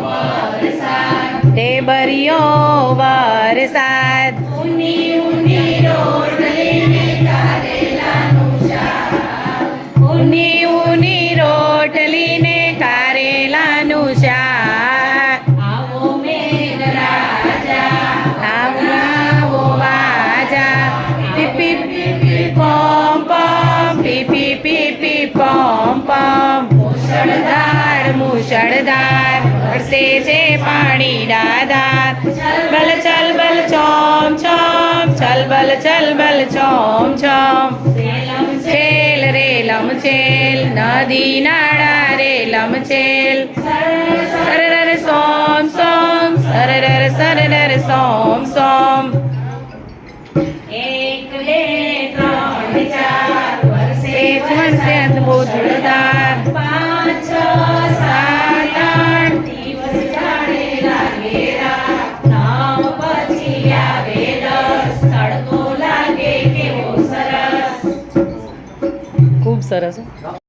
વરસાદ ઢેબરિયો વરસાદ ઊની રોટલી કારેલાનું શાક. આવો આવો વાજા. પી પીપી પી પમ પમ. પી પી પી પી પમ પમ. મુશળધાર, વરસે છે પાણી દાદાર બલ ચલ બલ ચોમ ચોમ, ચલ બલ ચલ બલ ચોમ ચોમ. છેલ રે લમછેલ નદી નાળા રે લમછેલ સરર સોમ સોમ સરર સરર સોમ સોમ. એક બે ત્રણ ચાર, વરસે વરસે બહુ ખૂબ સરસ.